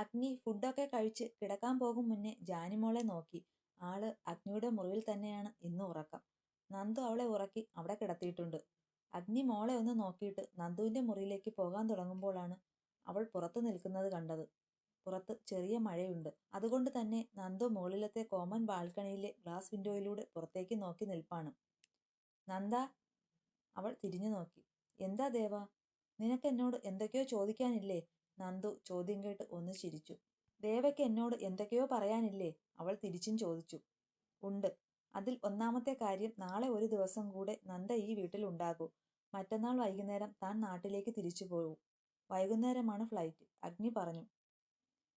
അഗ്നി ഫുഡൊക്കെ കഴിച്ച് കിടക്കാൻ പോകും മുന്നേ ജാനിമോളെ നോക്കി. ആൾ അഗ്നിയുടെ മുറിയിൽ തന്നെയാണ് ഇന്ന് ഉറക്കം. നന്ദു അവളെ ഉറക്കി അവിടെ കിടത്തിയിട്ടുണ്ട്. അഗ്നി മോളെ ഒന്ന് നോക്കിയിട്ട് നന്ദുവിന്റെ മുറിയിലേക്ക് പോകാൻ തുടങ്ങുമ്പോഴാണ് അവൾ പുറത്തു നിൽക്കുന്നത് കണ്ടത്. പുറത്ത് ചെറിയ മഴയുണ്ട്. അതുകൊണ്ട് തന്നെ നന്ദു മുകളിലത്തെ കോമൺ ബാൽക്കണിയിലെ ഗ്ലാസ് വിൻഡോയിലൂടെ പുറത്തേക്ക് നോക്കി നിൽപ്പാണ്. നന്ദ അവൾ തിരിഞ്ഞു നോക്കി. എന്താ ദേവ? നിനക്ക് എന്നോട് എന്തൊക്കെയോ ചോദിക്കാനില്ലേ? നന്ദു ചോദ്യം കേട്ട് ഒന്ന് ചിരിച്ചു. ദേവയ്ക്ക് എന്നോട് എന്തൊക്കെയോ പറയാനില്ലേ? അവൾ തിരിച്ചും ചോദിച്ചു. ഉണ്ട്. അതിൽ ഒന്നാമത്തെ കാര്യം നാളെ ഒരു ദിവസം കൂടെ നന്ദ ഈ വീട്ടിൽ ഉണ്ടാകൂ. മറ്റന്നാൾ വൈകുന്നേരം താൻ നാട്ടിലേക്ക് തിരിച്ചു പോകൂ വൈകുന്നേരമാണ് ഫ്ലൈറ്റ് അഗ്നി പറഞ്ഞു.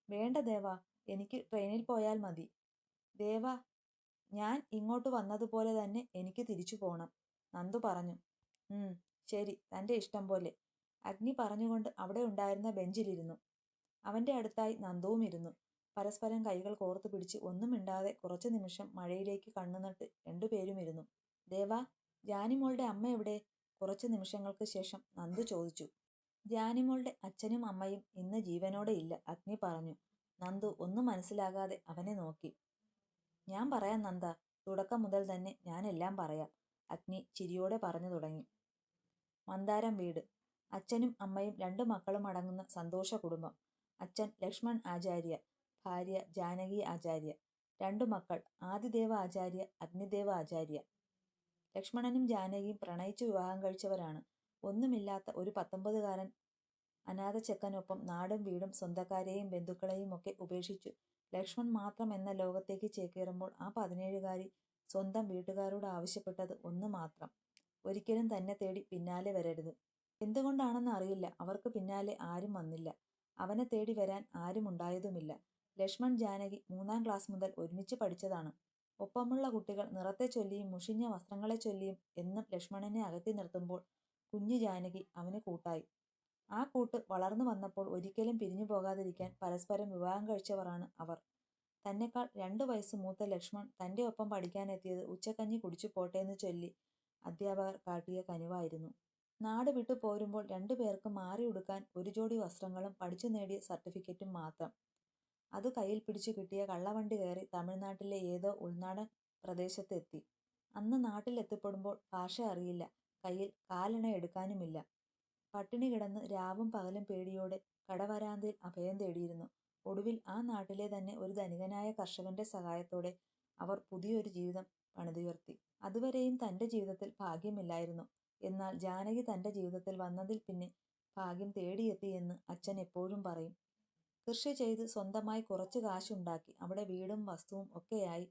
വേണ്ട ദേവ എനിക്ക് ട്രെയിനിൽ പോയാൽ മതി. ദേവ ഞാൻ ഇങ്ങോട്ട് വന്നതുപോലെ തന്നെ എനിക്ക് തിരിച്ചു പോകണം നന്ദു പറഞ്ഞു. ശരി തന്റെ ഇഷ്ടം പോലെ. അഗ്നി പറഞ്ഞുകൊണ്ട് അവിടെ ഉണ്ടായിരുന്ന ബെഞ്ചിലിരുന്നു. അവന്റെ അടുത്തായി നന്ദവും ഇരുന്നു. പരസ്പരം കൈകൾ കോർത്തു പിടിച്ച് ഒന്നും മിണ്ടാതെ കുറച്ചു നിമിഷം മഴയിലേക്ക് കണ്ണുനട്ട് രണ്ടുപേരും ഇരുന്നു. ദേവ ജാനിമോളുടെ അമ്മ എവിടെ? കുറച്ചു നിമിഷങ്ങൾക്ക് ശേഷം നന്ദു ചോദിച്ചു. ജാനിമോളുടെ അച്ഛനും അമ്മയും ഇന്ന് ജീവനോടെ ഇല്ല അഗ്നി പറഞ്ഞു. നന്ദു ഒന്നും മനസ്സിലാകാതെ അവനെ നോക്കി. ഞാൻ പറയാം നന്ദ തുടക്കം മുതൽ തന്നെ ഞാനെല്ലാം പറയാം അഗ്നി ചിരിയോടെ പറഞ്ഞു തുടങ്ങി. മന്ദാരം വീട് അച്ഛനും അമ്മയും രണ്ടു മക്കളും അടങ്ങുന്ന സന്തോഷ കുടുംബം. അച്ഛൻ ലക്ഷ്മൺ ആചാര്യ ഭാര്യ ജാനകി ആചാര്യ. രണ്ടു മക്കൾ ആദിദേവ ആചാര്യ അഗ്നിദേവ ആചാര്യ. ലക്ഷ്മണനും ജാനകിയും പ്രണയിച്ചു വിവാഹം കഴിച്ചവരാണ്. ഒന്നുമില്ലാത്ത ഒരു പത്തൊമ്പതുകാരൻ അനാഥ ചെക്കനൊപ്പം നാടും വീടും സ്വന്തക്കാരെയും ബന്ധുക്കളെയും ഒക്കെ ഉപേക്ഷിച്ചു. ലക്ഷ്മൺ മാത്രം എന്ന ലോകത്തേക്ക് ചേക്കേറുമ്പോൾ ആ പതിനേഴുകാരി സ്വന്തം വീട്ടുകാരോട് ആവശ്യപ്പെട്ടത് ഒന്ന് മാത്രം. ഒരിക്കലും തന്നെ തേടി പിന്നാലെ വരരുത്. എന്തുകൊണ്ടാണെന്ന് അറിയില്ല. അവർക്ക് പിന്നാലെ ആരും വന്നില്ല. അവനെ തേടി വരാൻ ആരും ഉണ്ടായതുമില്ല. ലക്ഷ്മൺ ജാനകി മൂന്നാം ക്ലാസ് മുതൽ ഒരുമിച്ച് പഠിച്ചതാണ്. ഒപ്പമുള്ള കുട്ടികൾ നിറത്തെ ചൊല്ലിയും മുഷിഞ്ഞ വസ്ത്രങ്ങളെ ചൊല്ലിയും എന്നും ലക്ഷ്മണനെ അകറ്റി നിർത്തുമ്പോൾ കുഞ്ഞു ജാനകി അവന് കൂട്ടായി. ആ കൂട്ട് വളർന്നു വന്നപ്പോൾ ഒരിക്കലും പിരിഞ്ഞു പോകാതിരിക്കാൻ പരസ്പരം വിവാഹം കഴിച്ചവരാണ് അവർ. തന്നെക്കാൾ രണ്ടു വയസ്സ് മൂത്ത ലക്ഷ്മൺ തന്റെ ഒപ്പം പഠിക്കാനെത്തിയത് ഉച്ചക്കഞ്ഞി കുടിച്ചു പോട്ടെ എന്ന് ചൊല്ലി അധ്യാപകർ കാട്ടിയ കനിവായിരുന്നു. നാട് വിട്ടു പോരുമ്പോൾ രണ്ടു പേർക്ക് മാറി ഉടുക്കാൻ ഒരു ജോഡി വസ്ത്രങ്ങളും പഠിച്ചു നേടിയ സർട്ടിഫിക്കറ്റും മാത്രം. അത് കയ്യിൽ പിടിച്ചു കിട്ടിയ കള്ളവണ്ടി കയറി തമിഴ്നാട്ടിലെ ഏതോ ഉൾനാടൻ പ്രദേശത്തെത്തി. അന്ന് നാട്ടിലെത്തിപ്പെടുമ്പോൾ ഭാഷ അറിയില്ല കയ്യിൽ കാലണ എടുക്കാനുമില്ല. പട്ടിണി കിടന്ന് രാവും പകലും പേടിയോടെ കടവരാന്തയിൽ അഭയം തേടിയിരുന്നു. ഒടുവിൽ ആ നാട്ടിലെ തന്നെ ഒരു ധനികനായ കർഷകന്റെ സഹായത്തോടെ അവർ പുതിയൊരു ജീവിതം പണിതുയർത്തി. അതുവരെയും തന്റെ ജീവിതത്തിൽ ഭാഗ്യമില്ലായിരുന്നു. എന്നാൽ ജാനകി തന്റെ ജീവിതത്തിൽ വന്നതിൽ പിന്നെ ഭാഗ്യം തേടിയെത്തി എന്ന് അച്ഛൻ എപ്പോഴും പറയും. കൃഷി ചെയ്ത് സ്വന്തമായി കുറച്ച് കാശുണ്ടാക്കി അവിടെ വീടും വസ്തുവും ഒക്കെയായി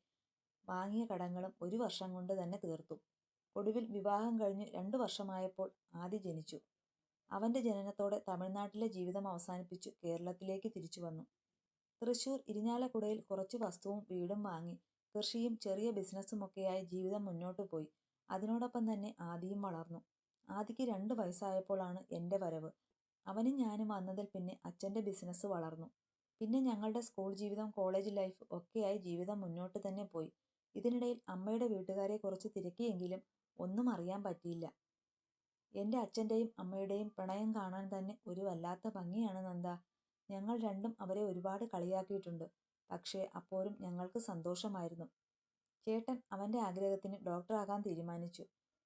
വാങ്ങിയ കടങ്ങളും ഒരു വർഷം കൊണ്ട് തന്നെ തീർത്തു. ഒടുവിൽ വിവാഹം കഴിഞ്ഞ് രണ്ടു വർഷമായപ്പോൾ ആദി ജനിച്ചു. അവന്റെ ജനനത്തോടെ തമിഴ്നാട്ടിലെ ജീവിതം അവസാനിപ്പിച്ചു കേരളത്തിലേക്ക് തിരിച്ചു വന്നു. തൃശൂർ ഇരിഞ്ഞാലക്കുടയിൽ കുറച്ച് വസ്തുവും വീടും വാങ്ങി കൃഷിയും ചെറിയ ബിസിനസ്സുമൊക്കെയായി ജീവിതം മുന്നോട്ടു പോയി. അതിനോടൊപ്പം തന്നെ ആദിയും വളർന്നു. ആദിക്ക് രണ്ട് വയസ്സായപ്പോഴാണ് എന്റെ വരവ്. അവനും ഞാനും വന്നതിൽ പിന്നെ അച്ഛന്റെ ബിസിനസ് വളർന്നു. പിന്നെ ഞങ്ങളുടെ സ്കൂൾ ജീവിതം കോളേജ് ലൈഫ് ഒക്കെയായി ജീവിതം മുന്നോട്ട് തന്നെ പോയി. ഇതിനിടയിൽ അമ്മയുടെ വീട്ടുകാരെ കുറിച്ച് തിരക്കിയെങ്കിലും ഒന്നും അറിയാൻ പറ്റിയില്ല. എന്റെ അച്ഛന്റെയും അമ്മയുടെയും പ്രണയം കാണാൻ തന്നെ ഒരു വല്ലാത്ത ഭംഗിയാണ് നന്ദ. ഞങ്ങൾ രണ്ടും അവരെ ഒരുപാട് കളിയാക്കിയിട്ടുണ്ട്. പക്ഷേ അപ്പോഴും ഞങ്ങൾക്ക് സന്തോഷമായിരുന്നു. ചേട്ടൻ അവന്റെ ആഗ്രഹത്തിന് ഡോക്ടറാകാൻ തീരുമാനിച്ചു.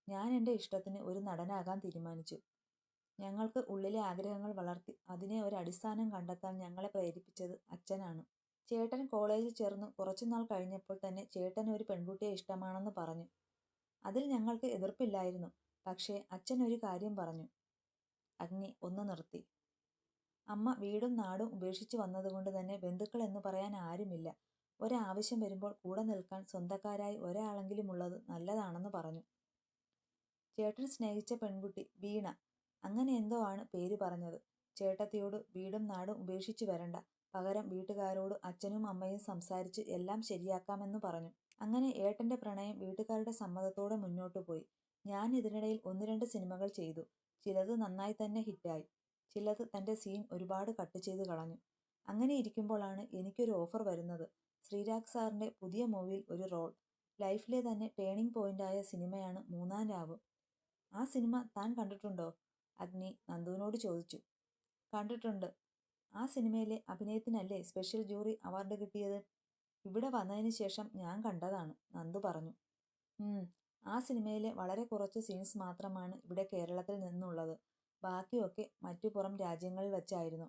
ഞാൻ എന്റെ ഇഷ്ടത്തിന് ഒരു നടനാകാൻ തീരുമാനിച്ചു. ഞങ്ങൾക്ക് ഉള്ളിലെ ആഗ്രഹങ്ങൾ വളർത്തി അതിനെ ഒരു അടിസ്ഥാനം കണ്ടെത്താൻ ഞങ്ങളെ പ്രേരിപ്പിച്ചത് അച്ഛനാണ്. ചേട്ടൻ കോളേജിൽ ചേർന്ന് കുറച്ചുനാൾ കഴിഞ്ഞപ്പോൾ തന്നെ ചേട്ടന് ഒരു പെൺകുട്ടിയെ ഇഷ്ടമാണെന്ന് പറഞ്ഞു. അതിൽ ഞങ്ങൾക്ക് എതിർപ്പില്ലായിരുന്നു. പക്ഷേ അച്ഛൻ ഒരു കാര്യം പറഞ്ഞു. അഗ്നി ഒന്ന് നിർത്തി. അമ്മ വീടും നാടും ഉപേക്ഷിച്ചു വന്നതുകൊണ്ട് തന്നെ ബന്ധുക്കൾ എന്ന് പറയാൻ ആരുമില്ല. ഒരാവശ്യം വരുമ്പോൾ കൂടെ നിൽക്കാൻ സ്വന്തക്കാരായി ഒരാളെങ്കിലും ഉള്ളത് നല്ലതാണെന്ന് പറഞ്ഞു. ചേട്ടൻ സ്നേഹിച്ച പെൺകുട്ടി വീണ. അങ്ങനെ എന്തോ ആണ് പേര് പറഞ്ഞത്. ചേട്ടത്തിയോട് വീടും നാടും ഉപേക്ഷിച്ചു വരണ്ട. പകരം വീട്ടുകാരോട് അച്ഛനും അമ്മയും സംസാരിച്ച് എല്ലാം ശരിയാക്കാമെന്ന് പറഞ്ഞു. അങ്ങനെ ഏട്ടന്റെ പ്രണയം വീട്ടുകാരുടെ സമ്മതത്തോടെ മുന്നോട്ടു പോയി. ഞാൻ ഇതിനിടയിൽ ഒന്ന് രണ്ട് സിനിമകൾ ചെയ്തു. ചിലത് നന്നായി തന്നെ ഹിറ്റായി. ചിലത് തന്റെ സീൻ ഒരുപാട് കട്ട് ചെയ്ത് കളഞ്ഞു. അങ്ങനെ ഇരിക്കുമ്പോഴാണ് എനിക്കൊരു ഓഫർ വരുന്നത്. ശ്രീരാഗ് സാറിന്റെ പുതിയ മൂവിയിൽ ഒരു റോൾ. ലൈഫിലെ തന്നെ ടേണിംഗ് പോയിന്റ് ആയ സിനിമയാണ് മൂന്നാം രാവ്. ആ സിനിമ താൻ കണ്ടിട്ടുണ്ടോ? അഗ്നി നന്ദുവിനോട് ചോദിച്ചു. കണ്ടിട്ടുണ്ട്. ആ സിനിമയിലെ അഭിനയത്തിനല്ലേ സ്പെഷ്യൽ ജൂറി അവാർഡ് കിട്ടിയത്? ഇവിടെ വന്നതിന് ശേഷം ഞാൻ കണ്ടതാണ് നന്ദു പറഞ്ഞു. ആ സിനിമയിലെ വളരെ കുറച്ച് സീൻസ് മാത്രമാണ് ഇവിടെ കേരളത്തിൽ നിന്നുള്ളത്. ബാക്കിയൊക്കെ മറ്റു പുറം രാജ്യങ്ങളിൽ വെച്ചായിരുന്നു.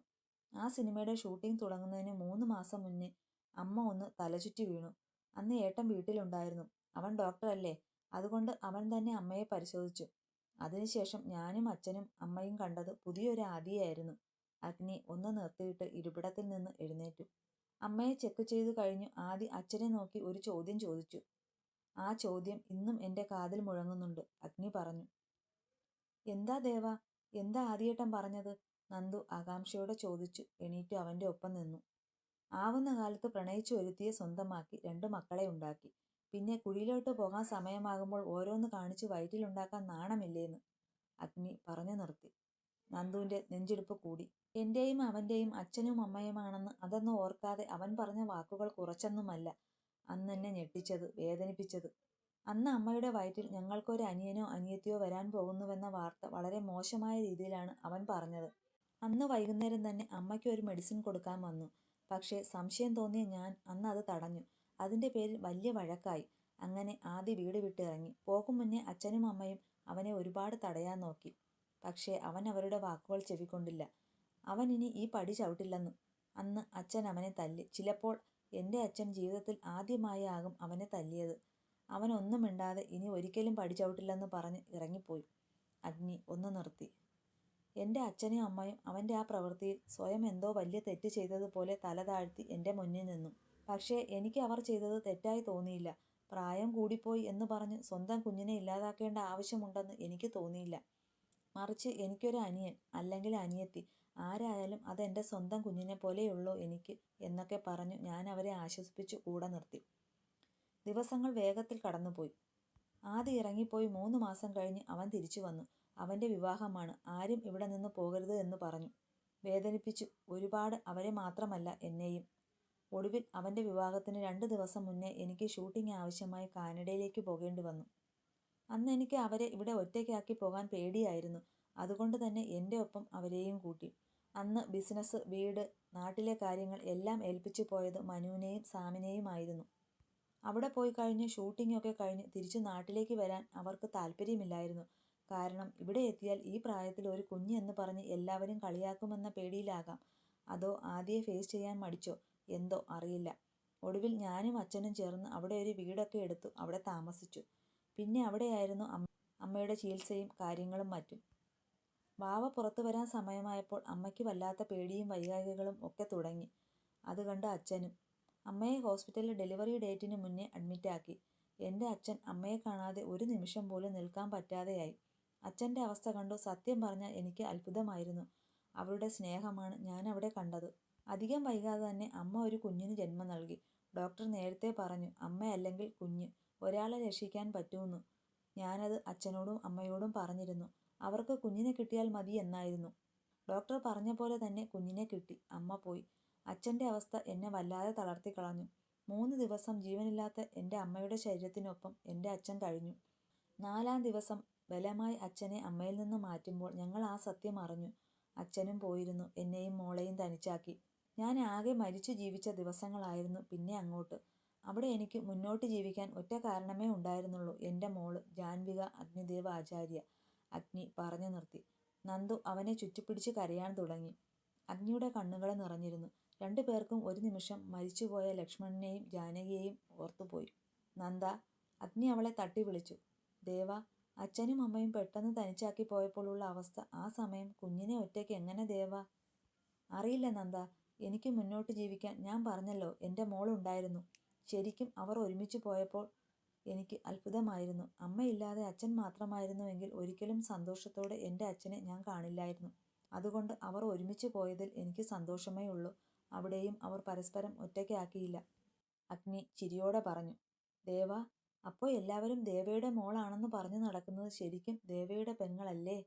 ആ സിനിമയുടെ ഷൂട്ടിംഗ് തുടങ്ങുന്നതിന് മൂന്ന് മാസം മുന്നേ അമ്മ ഒന്ന് തലചുറ്റി വീണു. അന്ന് ഏട്ടൻ വീട്ടിലുണ്ടായിരുന്നു. അവൻ ഡോക്ടറല്ലേ. അതുകൊണ്ട് അവൻ തന്നെ അമ്മയെ പരിശോധിച്ചു. അതിനുശേഷം ഞാനും അച്ഛനും അമ്മയും കണ്ടത് പുതിയൊരു ആദിയായിരുന്നു. അഗ്നി ഒന്ന് നിർത്തിയിട്ട് ഇരിപ്പിടത്തിൽ നിന്ന് എഴുന്നേറ്റു. അമ്മയെ ചെക്ക് ചെയ്തു കഴിഞ്ഞു ആദി അച്ഛനെ നോക്കി ഒരു ചോദ്യം ചോദിച്ചു. ആ ചോദ്യം ഇന്നും എന്റെ കാതിൽ മുഴങ്ങുന്നുണ്ട് അഗ്നി പറഞ്ഞു. എന്താ ദേവ? എന്താ ആദിയേട്ടൻ പറഞ്ഞത്? നന്ദു ആകാംക്ഷയോടെ ചോദിച്ചു. എണീറ്റു അവന്റെ ഒപ്പം നിന്നു. ആവുന്ന കാലത്ത് പ്രണയിച്ചു ഒരുത്തിയെ സ്വന്തമാക്കി രണ്ടു മക്കളെ ഉണ്ടാക്കി. പിന്നെ കുഴിയിലോട്ട് പോകാൻ സമയമാകുമ്പോൾ ഓരോന്ന് കാണിച്ച് വയറ്റിലുണ്ടാക്കാൻ നാണമില്ലേന്ന് അഗ്നി പറഞ്ഞു നിർത്തി. നന്ദുവിന്റെ നെഞ്ചിടിപ്പ് കൂടി. എന്റെയും അവന്റെയും അച്ഛനും അമ്മയുമാണെന്ന് അതൊന്നും ഓർക്കാതെ അവൻ പറഞ്ഞ വാക്കുകൾ കുറച്ചൊന്നുമല്ല. അന്ന് എന്നെ ഞെട്ടിച്ചത് വേദനിപ്പിച്ചത്. അന്ന് അമ്മയുടെ വയറ്റിൽ ഞങ്ങൾക്കൊരു അനിയനോ അനിയത്തിയോ വരാൻ പോകുന്നുവെന്ന വാർത്ത വളരെ മോശമായ രീതിയിലാണ് അവൻ പറഞ്ഞത്. അന്ന് വൈകുന്നേരം തന്നെ അമ്മയ്ക്ക് ഒരു മെഡിസിൻ കൊടുക്കാൻ വന്നു. പക്ഷേ സംശയം തോന്നിയ ഞാൻ അന്ന് അത് തടഞ്ഞു. അതിന്റെ പേരിൽ വലിയ വഴക്കായി. അങ്ങനെ ആദ്യ വീട് വിട്ടിറങ്ങി പോകും മുന്നേ അച്ഛനും അമ്മയും അവനെ ഒരുപാട് തടയാൻ നോക്കി. പക്ഷേ അവൻ അവരുടെ വാക്കുകൾ ചെവിക്കൊണ്ടില്ല. അവൻ ഇനി ഈ പടി ചവിട്ടില്ലെന്നും അന്ന് അച്ഛൻ അവനെ തല്ലി. ചിലപ്പോൾ എന്റെ അച്ഛൻ ജീവിതത്തിൽ ആദ്യമായാകും അവനെ തല്ലിയത്. അവൻ ഒന്നും മിണ്ടാതെ ഇനി ഒരിക്കലും പടി ചവിട്ടില്ലെന്ന് പറഞ്ഞ് ഇറങ്ങിപ്പോയി. അഗ്നി ഒന്ന് നിർത്തി. എന്റെ അച്ഛനും അമ്മയും അവന്റെ ആ പ്രവൃത്തിയിൽ സ്വയം എന്തോ വലിയ തെറ്റ് ചെയ്തതുപോലെ തല താഴ്ത്തി എന്റെ മുന്നിൽ നിന്നു. പക്ഷേ എനിക്ക് അവർ ചെയ്തത് തെറ്റായി തോന്നിയില്ല. പ്രായം കൂടിപ്പോയി എന്ന് പറഞ്ഞ് സ്വന്തം കുഞ്ഞിനെ ഇല്ലാതാക്കേണ്ട ആവശ്യമുണ്ടെന്ന് എനിക്ക് തോന്നിയില്ല. മറിച്ച് എനിക്കൊരു അനിയൻ അല്ലെങ്കിൽ അനിയത്തി ആരായാലും അതെന്റെ സ്വന്തം കുഞ്ഞിനെ പോലെയുള്ളൂ എനിക്ക് എന്നൊക്കെ പറഞ്ഞു ഞാൻ അവരെ ആശ്വസിപ്പിച്ച് കൂടെ നിർത്തി. ദിവസങ്ങൾ വേഗത്തിൽ കടന്നുപോയി. ആദ്യം ഇറങ്ങിപ്പോയി മൂന്ന് മാസം കഴിഞ്ഞ് അവൻ തിരിച്ചു വന്നു. അവന്റെ വിവാഹമാണ്. ആരും ഇവിടെ നിന്ന് പോകരുത് എന്ന് പറഞ്ഞു. വേദനിപ്പിച്ചു. ഒരുപാട് അവരെ മാത്രമല്ല എന്നെയും. ഒടുവിൽ അവന്റെ വിവാഹത്തിന് രണ്ട് ദിവസം മുന്നേ എനിക്ക് ഷൂട്ടിംഗ് ആവശ്യമായി കാനഡയിലേക്ക് പോകേണ്ടി വന്നു. അന്ന് എനിക്ക് അവരെ ഇവിടെ ഒറ്റയ്ക്കാക്കി പോകാൻ പേടിയായിരുന്നു. അതുകൊണ്ട് തന്നെ എന്റെ ഒപ്പം അവരെയും കൂട്ടി. അന്ന് ബിസിനസ് വീട് നാട്ടിലെ കാര്യങ്ങൾ എല്ലാം ഏൽപ്പിച്ചു പോയത് മനുവിനെയും സാമിനെയുമായിരുന്നു. അവിടെ പോയി കഴിഞ്ഞ് ഒക്കെ കഴിഞ്ഞ് തിരിച്ചു നാട്ടിലേക്ക് വരാൻ അവർക്ക് താല്പര്യമില്ലായിരുന്നു കാരണം ഇവിടെ എത്തിയാൽ ഈ പ്രായത്തിൽ ഒരു കുഞ്ഞ് എന്ന് പറഞ്ഞ് എല്ലാവരും കളിയാക്കുമെന്ന പേടിയിലാകാം. അതോ ആദ്യം ഫേസ് ചെയ്യാൻ മടിച്ചോ? എന്തോ അറിയില്ല. ഒടുവിൽ ഞാനും അച്ഛനും ചേർന്ന് അവിടെ ഒരു വീടൊക്കെ എടുത്തു. അവിടെ താമസിച്ചു. പിന്നെ അവിടെയായിരുന്നു അമ്മയുടെ ചികിത്സയും കാര്യങ്ങളും മറ്റും. വാവ പുറത്തു വരാൻ സമയമായപ്പോൾ അമ്മയ്ക്ക് വല്ലാത്ത പേടിയും വൈകാരികളും ഒക്കെ തുടങ്ങി. അത് കണ്ട് അച്ഛനും അമ്മയെ ഹോസ്പിറ്റലിൽ ഡെലിവറി ഡേറ്റിന് മുന്നേ അഡ്മിറ്റാക്കി. എന്റെ അച്ഛൻ അമ്മയെ കാണാതെ ഒരു നിമിഷം പോലും നിൽക്കാൻ പറ്റാതെയായി. അച്ഛന്റെ അവസ്ഥ കണ്ടു സത്യം പറഞ്ഞാൽ എനിക്ക് അത്ഭുതമായിരുന്നു. അവരുടെ സ്നേഹമാണ് ഞാൻ അവിടെ കണ്ടത്. അധികം വൈകാതെ തന്നെ അമ്മ ഒരു കുഞ്ഞിന് ജന്മം നൽകി. ഡോക്ടർ നേരത്തെ പറഞ്ഞു അമ്മയല്ലെങ്കിൽ കുഞ്ഞ് ഒരാളെ രക്ഷിക്കാൻ പറ്റുമെന്നു ഞാനത് അച്ഛനോടും അമ്മയോടും പറഞ്ഞിരുന്നു. അവർക്ക് കുഞ്ഞിനെ കിട്ടിയാൽ മതി എന്നായിരുന്നു. ഡോക്ടർ പറഞ്ഞ പോലെ തന്നെ കുഞ്ഞിനെ കിട്ടി. അമ്മ പോയി. അച്ഛന്റെ അവസ്ഥ എന്നെ വല്ലാതെ തളർത്തി കളഞ്ഞു. മൂന്ന് ദിവസം ജീവനില്ലാത്ത എന്റെ അമ്മയുടെ ശരീരത്തിനൊപ്പം എന്റെ അച്ഛൻ കഴിഞ്ഞു. നാലാം ദിവസം ബലമായി അച്ഛനെ അമ്മയിൽ നിന്ന് മാറ്റുമ്പോൾ ഞങ്ങൾ ആ സത്യം അറിഞ്ഞു. അച്ഛനും പോയിരുന്നു എന്നെയും മോളെയും തനിച്ചാക്കി. ഞാൻ ആകെ മരിച്ചു ജീവിച്ച ദിവസങ്ങളായിരുന്നു പിന്നെ അങ്ങോട്ട്. അവിടെ എനിക്ക് മുന്നോട്ട് ജീവിക്കാൻ ഒറ്റ കാരണമേ ഉണ്ടായിരുന്നുള്ളൂ എന്റെ മോൾ ജാൻവിക അഗ്നിദേവ ആചാര്യ. അഗ്നി പറഞ്ഞു നിർത്തി. നന്ദു അവനെ ചുറ്റിപ്പിടിച്ച് കരയാൻ തുടങ്ങി. അഗ്നിയുടെ കണ്ണുകൾ നിറഞ്ഞിരുന്നു. രണ്ടു പേർക്കും ഒരു നിമിഷം മരിച്ചുപോയ ലക്ഷ്മണനെയും ജാനകിയെയും ഓർത്തുപോയി. നന്ദ അഗ്നി അവളെ തട്ടി വിളിച്ചു. ദേവ അച്ഛനും അമ്മയും പെട്ടെന്ന് തനിച്ചാക്കി പോയപ്പോഴുള്ള അവസ്ഥ. ആ സമയം കുഞ്ഞിനെ ഒറ്റയ്ക്ക് എങ്ങനെ ദേവ? അറിയില്ല നന്ദ എനിക്ക് മുന്നോട്ട് ജീവിക്കാൻ ഞാൻ പറഞ്ഞല്ലോ എന്റെ മോളുണ്ടായിരുന്നു. ശരിക്കും അവർ ഒരുമിച്ച് പോയപ്പോൾ എനിക്ക് അത്ഭുതമായിരുന്നു. അമ്മയില്ലാതെ അച്ഛൻ മാത്രമായിരുന്നുവെങ്കിൽ ഒരിക്കലും സന്തോഷത്തോടെ എന്റെ അച്ഛനെ ഞാൻ കാണില്ലായിരുന്നു. അതുകൊണ്ട് അവർ ഒരുമിച്ച് പോയതിൽ എനിക്ക് സന്തോഷമേ ഉള്ളൂ. അവിടെയും അവർ പരസ്പരം ഒറ്റയ്ക്കാക്കിയില്ല. അഗ്നി ചിരിയോടെ പറഞ്ഞു ദേവ അപ്പോൾ എല്ലാവരും ദേവയുടെ മോളാണെന്ന് പറഞ്ഞു നടക്കുന്നത് ശരിക്കും ദേവയുടെ പെങ്ങളല്ലേ?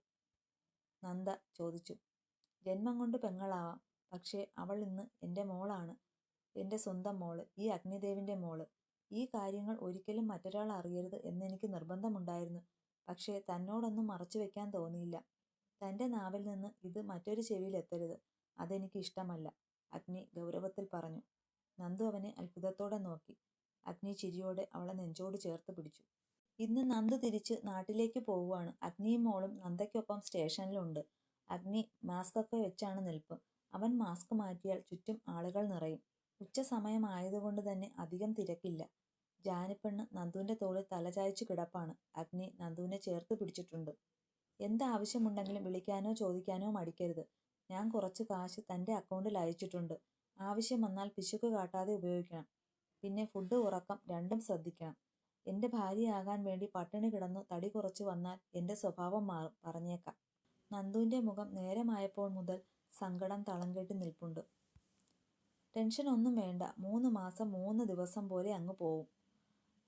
നന്ദ ചോദിച്ചു. ജന്മം കൊണ്ട് പെങ്ങളാവാം. പക്ഷേ അവൾ ഇന്ന് എന്റെ മോളാണ്. എന്റെ സ്വന്തം മോൾ ഈ അഗ്നിദേവിന്റെ മോൾ. ഈ കാര്യങ്ങൾ ഒരിക്കലും മറ്റൊരാൾ അറിയരുത് എന്നെനിക്ക് നിർബന്ധമുണ്ടായിരുന്നു. പക്ഷേ തന്നോടൊന്നും മറച്ചു വെക്കാൻ തോന്നിയില്ല. തന്റെ നാവിൽ നിന്ന് ഇത് മറ്റൊരു ചെവിയിൽ എത്തരുത്. അതെനിക്ക് ഇഷ്ടമല്ല അഗ്നി ഗൗരവത്തിൽ പറഞ്ഞു. നന്ദു അവനെ അത്ഭുതത്തോടെ നോക്കി. അഗ്നി ചിരിയോടെ അവളെ നെഞ്ചോട് ചേർത്ത് പിടിച്ചു. ഇന്ന് നന്ദ് തിരിച്ച് നാട്ടിലേക്ക് പോവുകയാണ്. അഗ്നിയും മോളും നന്ദയ്ക്കൊപ്പം സ്റ്റേഷനിലുണ്ട്. അഗ്നി മാസ്ക് ഒക്കെ വെച്ചാണ് നിൽപ്പ്. അവൻ മാസ്ക് മാറ്റിയാൽ ചുറ്റും ആളുകൾ നിറയും. ഉച്ച സമയമായതുകൊണ്ട് തന്നെ അധികം തിരക്കില്ല. ജാനിപ്പെണ്ണ് നന്ദുവിന്റെ തോളിൽ തലചായ്ച്ചു കിടപ്പാണ്. അഗ്നി നന്ദുവിനെ ചേർത്ത് പിടിച്ചിട്ടുണ്ട്. എന്താവശ്യമുണ്ടെങ്കിലും വിളിക്കാനോ ചോദിക്കാനോ മടിക്കരുത്. ഞാൻ കുറച്ച് കാശ് തന്റെ അക്കൗണ്ടിൽ അയച്ചിട്ടുണ്ട്. ആവശ്യം വന്നാൽ പിശുക്ക് കാട്ടാതെ ഉപയോഗിക്കണം. പിന്നെ ഫുഡ് ഉറക്കം രണ്ടും ശ്രദ്ധിക്കണം. എന്റെ ഭാര്യയാകാൻ വേണ്ടി പട്ടിണി കിടന്നു തടി കുറച്ചു വന്നാൽ എന്റെ സ്വഭാവം മാറും പറഞ്ഞേക്കാം. നന്ദുവിന്റെ മുഖം നേരമായപ്പോൾ മുതൽ സങ്കടം തളം കെട്ടി നിൽപ്പുണ്ട്. ടെൻഷൻ ഒന്നും വേണ്ട മൂന്ന് മാസം മൂന്ന് ദിവസം പോലെ അങ്ങ് പോവും.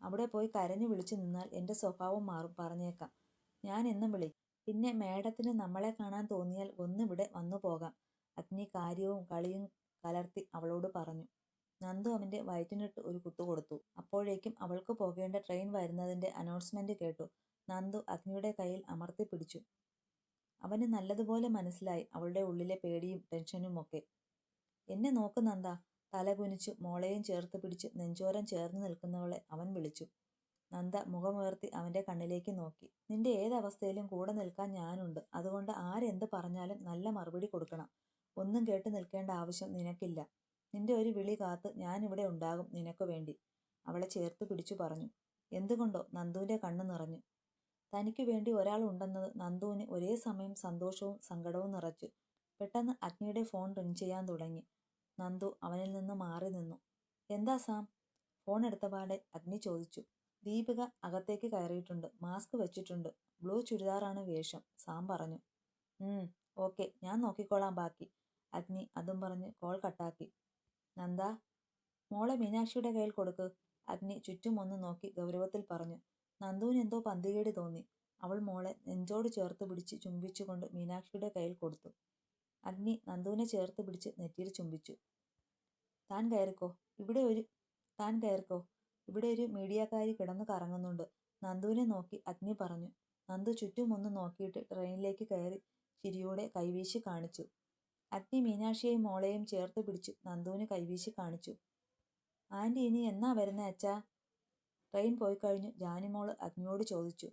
അവിടെ പോയി കരഞ്ഞു വിളിച്ചു നിന്നാൽ എന്റെ സ്വഭാവം മാറും പറഞ്ഞേക്കാം. ഞാൻ എന്നും വിളി പിന്നെ മേഡത്തിന് നമ്മളെ കാണാൻ തോന്നിയാൽ ഒന്നിവിടെ വന്നു പോകാം. അഗ്നി കാര്യവും കളിയും കലർത്തി അവളോട് പറഞ്ഞു. നന്ദു അവന്റെ വയറ്റിനിട്ട് ഒരു കുത്തു കൊടുത്തു. അപ്പോഴേക്കും അവൾക്ക് പോകേണ്ട ട്രെയിൻ വരുന്നതിന്റെ അനൗൺസ്മെന്റ് കേട്ടു. നന്ദു അഗ്നിയുടെ കയ്യിൽ അമർത്തി പിടിച്ചു. അവന് നല്ലതുപോലെ മനസ്സിലായി അവളുടെ ഉള്ളിലെ പേടിയും ടെൻഷനും ഒക്കെ. എന്നെ നോക്ക് നന്ദ തല കുനിച്ചു മോളെയും ചേർത്ത് പിടിച്ച് നെഞ്ചോരം ചേർന്ന് നിൽക്കുന്നവളെ അവൻ വിളിച്ചു. നന്ദ മുഖമുയർത്തി അവന്റെ കണ്ണിലേക്ക് നോക്കി. നിന്റെ ഏതവസ്ഥയിലും കൂടെ നിൽക്കാൻ ഞാനുണ്ട്. അതുകൊണ്ട് ആരെന്ത് പറഞ്ഞാലും നല്ല മറുപടി കൊടുക്കണം. ഒന്നും കേട്ട് നിൽക്കേണ്ട ആവശ്യം നിനക്കില്ല. നിന്റെ ഒരു വിളി കാത്ത് ഞാനിവിടെ ഉണ്ടാകും നിനക്ക് വേണ്ടി. അവളെ ചേർത്ത് പിടിച്ചു പറഞ്ഞു. എന്തുകൊണ്ടോ നന്ദുവിന്റെ കണ്ണു നിറഞ്ഞു. തനിക്ക് വേണ്ടി ഒരാൾ ഉണ്ടെന്നത് നന്ദുവിന് ഒരേ സമയം സന്തോഷവും സങ്കടവും നിറച്ചു. പെട്ടെന്ന് അഗ്നിയുടെ ഫോൺ റിങ് ചെയ്യാൻ തുടങ്ങി. നന്ദു അവനിൽ നിന്ന് മാറി നിന്നു. എന്താ സാം? ഫോൺ എടുത്തപാടെ അഗ്നി ചോദിച്ചു. ദീപിക അകത്തേക്ക് കയറിയിട്ടുണ്ട്. മാസ്ക് വെച്ചിട്ടുണ്ട്. ബ്ലൂ ചുരിദാറാണ് വേഷം സാം പറഞ്ഞു. ഓക്കെ ഞാൻ നോക്കിക്കോളാം ബാക്കി. അഗ്നി അതും പറഞ്ഞ് കോൾ കട്ടാക്കി. നന്ദ മോളെ മീനാക്ഷിയുടെ കയ്യിൽ കൊടുക്ക്. അഗ്നി ചുറ്റും ഒന്ന് നോക്കി ഗൗരവത്തിൽ പറഞ്ഞു. നന്ദുവിന് എന്തോ പന്തികേട് തോന്നി. അവൾ മോളെ നെഞ്ചോട് ചേർത്ത് പിടിച്ച് ചുംബിച്ചുകൊണ്ട് മീനാക്ഷിയുടെ കയ്യിൽ കൊടുത്തു. അഗ്നി നന്ദുവിനെ ചേർത്ത് പിടിച്ച് നെറ്റിയിൽ ചുംബിച്ചു. താൻ കയറിക്കോ. ഇവിടെ ഒരു താൻ കയറിക്കോ. ഇവിടെ ഒരു മീഡിയക്കാരി കിടന്ന് കറങ്ങുന്നുണ്ട്. നന്ദുവിനെ നോക്കി അഗ്നി പറഞ്ഞു. നന്ദു ചുറ്റും ഒന്ന് നോക്കിയിട്ട് ട്രെയിനിലേക്ക് കയറി ചിരിയോടെ കൈവീശി കാണിച്ചു. അഗ്നി മീനാക്ഷിയെയും മോളെയും ചേർത്ത് പിടിച്ചു. നന്ദുവിന് കൈവീശി കാണിച്ചു. ആന്റി ഇനി എന്നാ വരുന്നേ അച്ഛാ? ട്രെയിൻ പോയി കഴിഞ്ഞു ജാനിമോൾ അഗ്നിയോട് ചോദിച്ചു.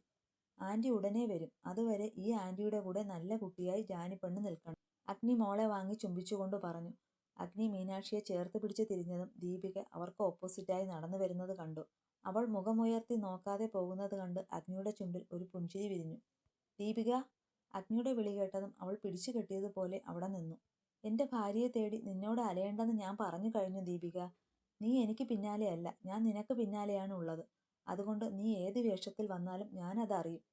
ആന്റി ഉടനെ വരും. അതുവരെ ഈ ആന്റിയുടെ കൂടെ നല്ല കുട്ടിയായി ജാനി പെണ്ണ് നിൽക്കണം. അഗ്നി മോളെ വാങ്ങി ചുംബിച്ചുകൊണ്ട് പറഞ്ഞു. അഗ്നി മീനാക്ഷിയെ ചേർത്ത് പിടിച്ച് തിരിഞ്ഞതും ദീപിക അവർക്ക് ഓപ്പോസിറ്റായി നടന്നു വരുന്നത് കണ്ടു. അവൾ മുഖമുയർത്തി നോക്കാതെ പോകുന്നത് കണ്ട് അഗ്നിയുടെ ചുണ്ടിൽ ഒരു പുഞ്ചിരി വിരിഞ്ഞു. ദീപിക അഗ്നിയുടെ വിളി കേട്ടതും അവൾ പിടിച്ചു കെട്ടിയതുപോലെ അവിടെ നിന്നു. എന്റെ ഭാര്യയെ തേടി നിന്നോട് അലയേണ്ടെന്ന് ഞാൻ പറഞ്ഞു കഴിഞ്ഞു ദീപിക. നീ എനിക്ക് പിന്നാലെയല്ല. ഞാൻ നിനക്ക് പിന്നാലെയാണ് ഉള്ളത്. അതുകൊണ്ട് നീ ഏത് വേഷത്തിൽ വന്നാലും ഞാൻ അറിയും.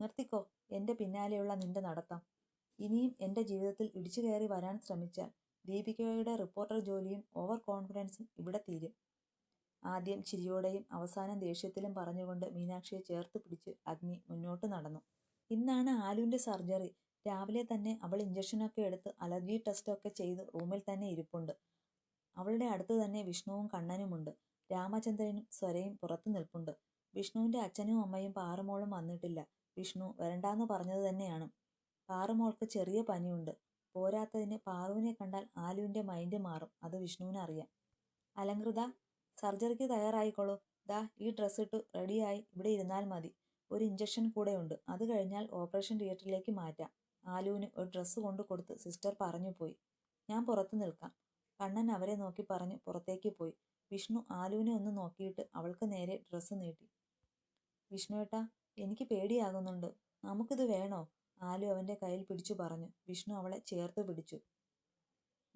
നിർത്തിക്കോ. എന്റെ പിന്നാലെയുള്ള നിന്റെ നടത്തം. ഇനിയും എന്റെ ജീവിതത്തിൽ ഇടിച്ചു കയറി വരാൻ ശ്രമിച്ചാൽ ദീപികയുടെ റിപ്പോർട്ടർ ജോലിയും ഓവർ കോൺഫിഡൻസും ഇവിടെ തീരും. ആദ്യം ചിരിയോടെയും അവസാനം ദേഷ്യത്തിലും പറഞ്ഞുകൊണ്ട് മീനാക്ഷിയെ ചേർത്ത് പിടിച്ച് അഗ്നി മുന്നോട്ട് നടന്നു. ഇന്നാണ് ആലുവിന്റെ സർജറി. രാവിലെ തന്നെ അവൾ ഇഞ്ചക്ഷനൊക്കെ എടുത്ത് അലർജി ടെസ്റ്റൊക്കെ ചെയ്ത് റൂമിൽ തന്നെ ഇരിപ്പുണ്ട്. അവളുടെ അടുത്ത് തന്നെ വിഷ്ണുവും കണ്ണനുമുണ്ട് രാമചന്ദ്രനും സ്വരയും പുറത്തു നിൽപ്പുണ്ട്. വിഷ്ണുവിന്റെ അച്ഛനും അമ്മയും പാറുമോളും വന്നിട്ടില്ല. വിഷ്ണു വരണ്ടാന്ന് പറഞ്ഞത് തന്നെയാണ്. പാറുമോൾക്ക് ചെറിയ പനിയുണ്ട്. പോരാത്തതിന് പാറുവിനെ കണ്ടാൽ ആലുവിന്റെ മൈൻഡ് മാറും. അത് വിഷ്ണുവിന് അറിയാം. അലങ്കൃത സർജറിക്ക് തയ്യാറായിക്കോളൂ. ദാ ഈ ഡ്രസ്സ് ഇട്ട് റെഡിയായി ഇവിടെ ഇരുന്നാൽ മതി. ഒരു ഇഞ്ചക്ഷൻ കൂടെ ഉണ്ട്. അത് കഴിഞ്ഞാൽ ഓപ്പറേഷൻ തിയേറ്ററിലേക്ക് മാറ്റാം. ആലുവിന് ഒരു ഡ്രസ്സ് കൊണ്ട് കൊടുത്ത് സിസ്റ്റർ പറഞ്ഞു പോയി. ഞാൻ പുറത്തു നിൽക്കാം. കണ്ണൻ അവരെ നോക്കി പറഞ്ഞ് പുറത്തേക്ക് പോയി. വിഷ്ണു ആലുവിനെ ഒന്ന് നോക്കിയിട്ട് അവൾക്ക് നേരെ ഡ്രസ്സ് നീട്ടി. വിഷ്ണുവേട്ടാ എനിക്ക് പേടിയാകുന്നുണ്ട്. നമുക്കിത് വേണോ? ആലു അവന്റെ കയ്യിൽ പിടിച്ചു പറഞ്ഞു. വിഷ്ണു അവളെ ചേർത്ത് പിടിച്ചു.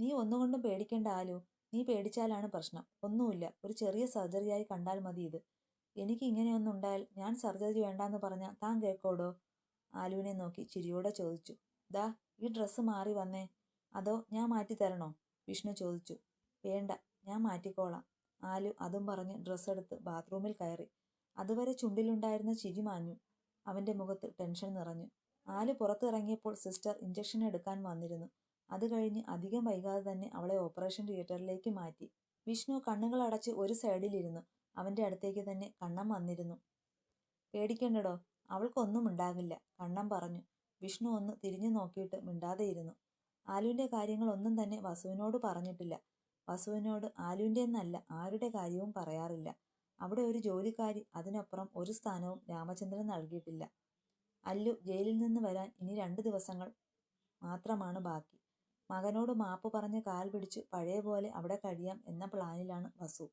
നീ ഒന്നുകൊണ്ടും പേടിക്കേണ്ട ആലു. നീ പേടിച്ചാലാണ് പ്രശ്നം. ഒന്നുമില്ല. ഒരു ചെറിയ സർജറിയായി കണ്ടാൽ മതി ഇത്. എനിക്ക് ഇങ്ങനെയൊന്നുണ്ടായാൽ ഞാൻ സർജറി വേണ്ടാന്ന് പറഞ്ഞാൽ താൻ കേൾക്കോടോ ആലുവിനെ നോക്കി ചിരിയോടെ ചോദിച്ചു ദാ ഈ ഡ്രസ്സ് മാറി വന്നേ. അതോ ഞാൻ മാറ്റി തരണോ? വിഷ്ണു ചോദിച്ചു വേണ്ട ഞാൻ മാറ്റിക്കോളാം. ആലു അതും പറഞ്ഞ് ഡ്രസ്സ് എടുത്ത് ബാത്റൂമിൽ കയറി. അതുവരെ ചുണ്ടിലുണ്ടായിരുന്ന ചിരി മാഞ്ഞു. അവന്റെ മുഖത്ത് ടെൻഷൻ നിറഞ്ഞു. ആലു പുറത്തിറങ്ങിയപ്പോൾ സിസ്റ്റർ ഇഞ്ചക്ഷൻ എടുക്കാൻ വന്നിരുന്നു. അത് കഴിഞ്ഞ് അധികം വൈകാതെ തന്നെ അവളെ ഓപ്പറേഷൻ തിയേറ്ററിലേക്ക് മാറ്റി. വിഷ്ണു കണ്ണുകൾ അടച്ച് ഒരു സൈഡിലിരുന്നു അവന്റെ അടുത്തേക്ക് തന്നെ കണ്ണം വന്നിരുന്നു. പേടിക്കണ്ടടോ അവൾക്കൊന്നും ഉണ്ടാകില്ല കണ്ണം പറഞ്ഞു. വിഷ്ണു ഒന്ന് തിരിഞ്ഞു നോക്കിയിട്ട് മിണ്ടാതെയിരുന്നു. ആലുവിന്റെ കാര്യങ്ങളൊന്നും തന്നെ വസുവിനോട് പറഞ്ഞിട്ടില്ല. വസുവിനോട് ആലുവിന്റെ എന്നല്ല ആരുടെ കാര്യവും പറയാറില്ല. അവിടെ ഒരു ജോലിക്കാരി അതിനപ്പുറം ഒരു സ്ഥാനവും രാമചന്ദ്രൻ നൽകിയിട്ടില്ല. അല്ലു ജയിലിൽ നിന്ന് വരാൻ ഇനി രണ്ട് ദിവസങ്ങൾ മാത്രമാണ് ബാക്കി. മകനോട് മാപ്പ് പറഞ്ഞ് കാൽ പിടിച്ച് പഴയ പോലെ അവിടെ കഴിയാം എന്ന പ്ലാനിലാണ് വസു.